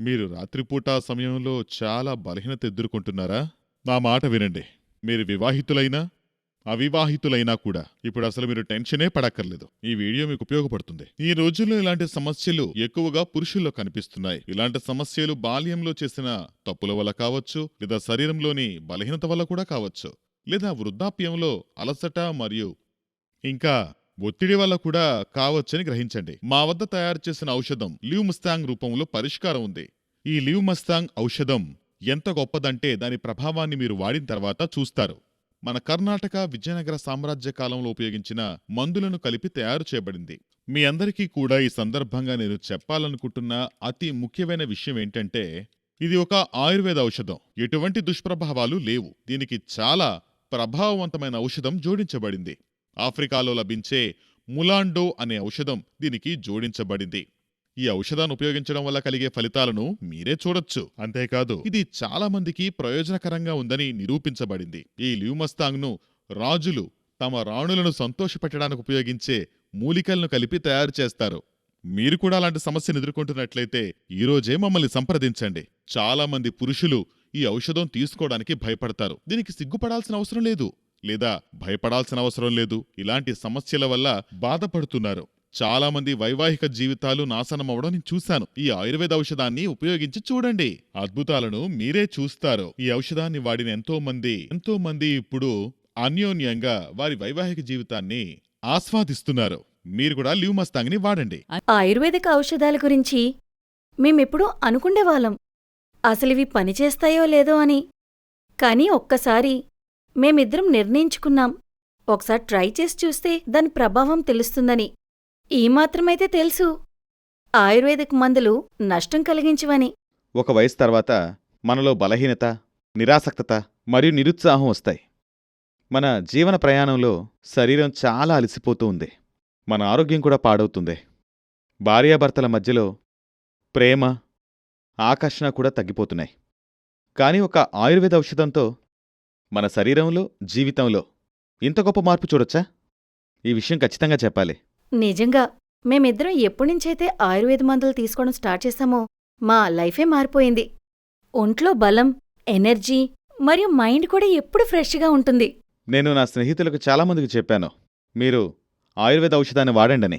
మీరు రాత్రిపూట సమయంలో చాలా బలహీనత ఎదుర్కొంటున్నారా? నా మాట వినండి. మీరు వివాహితులైనా అవివాహితులైనా కూడా ఇప్పుడు అసలు మీరు టెన్షనే పడక్కర్లేదు. ఈ వీడియో మీకు ఉపయోగపడుతుంది. ఈ రోజుల్లో ఇలాంటి సమస్యలు ఎక్కువగా పురుషుల్లో కనిపిస్తున్నాయి. ఇలాంటి సమస్యలు బాల్యంలో చేసిన తప్పుల వల్ల కావచ్చు లేదా శరీరంలోని బలహీనత వల్ల కూడా కావచ్చు లేదా వృద్ధాప్యంలో అలసట మరియు ఇంకా ఒత్తిడి వల్ల కూడా కావచ్చని గ్రహించండి. మా వద్ద తయారు చేసిన ఔషధం లివ్ మస్తాంగ్ రూపంలో పరిష్కారం ఉంది. ఈ లివ్ మస్తాంగ్ ఔషధం ఎంత గొప్పదంటే దాని ప్రభావాన్ని మీరు వాడిన తర్వాత చూస్తారు. మన కర్ణాటక విజయనగర సామ్రాజ్య కాలంలో ఉపయోగించిన మందులను కలిపి తయారు చేయబడింది. మీ అందరికీ కూడా ఈ సందర్భంగా నేను చెప్పాలనుకుంటున్న అతి ముఖ్యమైన విషయం ఏంటంటే ఇది ఒక ఆయుర్వేద ఔషధం. ఎటువంటి దుష్ప్రభావాలు లేవు. దీనికి చాలా ప్రభావవంతమైన ఔషధం జోడించబడింది. ఆఫ్రికాలో లభించే ములాండో అనే ఔషధం దీనికి జోడించబడింది. ఈ ఔషధాన్ని ఉపయోగించడం వల్ల కలిగే ఫలితాలను మీరే చూడొచ్చు. అంతేకాదు ఇది చాలా మందికి ప్రయోజనకరంగా ఉందని నిరూపించబడింది. ఈ ల్యూమస్తాంగ్ను రాజులు తమ రాణులను సంతోషపెట్టడానికి ఉపయోగించే మూలికలను కలిపి తయారు చేస్తారు. మీరు కూడా అలాంటి సమస్యను ఎదుర్కొంటున్నట్లయితే ఈ రోజే మమ్మల్ని సంప్రదించండి. చాలా మంది పురుషులు ఈ ఔషధం తీసుకోవడానికి భయపడతారు. దీనికి సిగ్గుపడాల్సిన అవసరం లేదు. లేదా భయపడాల్సిన అవసరం లేదు. ఇలాంటి సమస్యల వల్ల బాధపడుతున్నారు. చాలా మంది వైవాహిక జీవితాలు నాశనం నేను చూశాను. ఈ ఆయుర్వేద ఔషధాన్ని ఉపయోగించి చూడండి. అద్భుతాలను మీరే చూస్తారు. ఈ ఔషధాన్ని వాడిన ఎంతో మంది ఎంతో మంది ఇప్పుడు అన్యోన్యంగా వారి వైవాహిక జీవితాన్ని ఆస్వాదిస్తున్నారు. మీరు కూడా లివ్ మస్తాంగ్ని వాడండి. ఆయుర్వేదిక ఔషధాల గురించి మేమెప్పుడూ అనుకుండేవాళ్ళం. అసలివి పనిచేస్తాయో లేదో అని. కానీ ఒక్కసారి మేమిద్దరం నిర్ణయించుకున్నాం. ఒకసారి ట్రై చేసి చూస్తే దాని ప్రభావం తెలుస్తుందని. ఈ మాత్రమైతే తెలుసు. ఆయుర్వేదిక్ మందులు నష్టం కలిగించవని. ఒక వయసు తర్వాత మనలో బలహీనత నిరాసక్తత మరియు నిరుత్సాహం వస్తాయి. మన జీవన ప్రయాణంలో శరీరం చాలా అలసిపోతూ ఉంది. మన ఆరోగ్యం కూడా పాడవుతుంది. భార్యాభర్తల మధ్యలో ప్రేమ ఆకర్షణ కూడా తగ్గిపోతున్నాయి. కానీ ఒక ఆయుర్వేద ఔషధంతో మన శరీరంలో జీవితంలో ఇంత గొప్ప మార్పు చూడొచ్చా? ఈ విషయం ఖచ్చితంగా చెప్పాలి. నిజంగా మేమిద్దరం ఎప్పుడునుంచైతే ఆయుర్వేద మందులు తీసుకోవడం స్టార్ట్ చేశామో మా లైఫే మారిపోయింది. ఒంట్లో బలం ఎనర్జీ మరియు మైండ్ కూడా ఎప్పుడు ఫ్రెష్గా ఉంటుంది. నేను నా స్నేహితులకు చాలామందికి చెప్పాను మీరు ఆయుర్వేద ఔషధాన్ని వాడండని.